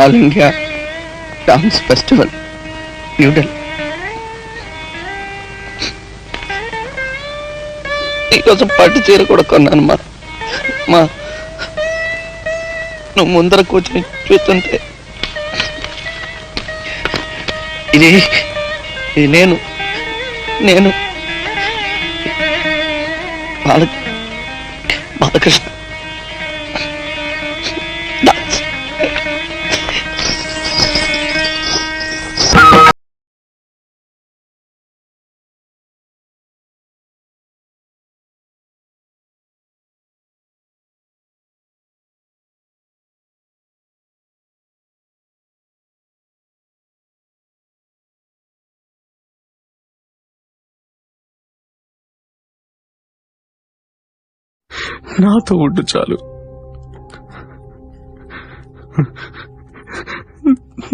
All India dance festival New Delhi ఈరోజు పట్టు చీర కూడా కొన్నాను మా మా నువ్వు ముందర కూర్చొని చూస్తుంటే ఇది ఇది నేను నేను బాల బాలకృష్ణ. నాతో ఉండు చాలు.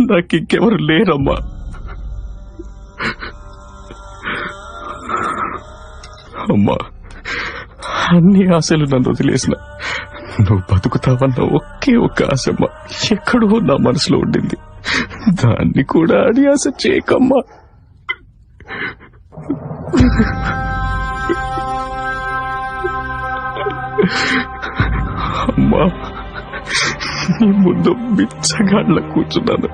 నాకు ఇంకెవరు లేరమ్మా. అమ్మా అన్ని ఆశలు నన్ను వదిలేసిన. నువ్వు బతుకుతావన్న ఒకే ఒక్క ఆశమ్మ. ఎక్కడో నా మనసులో ఉండింది. దాన్ని కూడా ఆడి ఆశ చేయకమ్మా. అమ్మా నీ ముందు బిచ్చగాళ్ళ కూర్చున్నాను.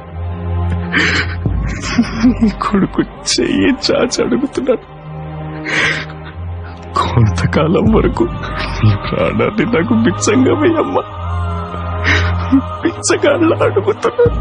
నీ కొడుకు చెయ్యి చాచి అడుగుతున్నాను కొంతకాలం వరకు నీ ప్రాణాన్ని నాకు బిచ్చంగా వేయమ్మా. బిచ్చగాళ్ళ అడుగుతున్నాను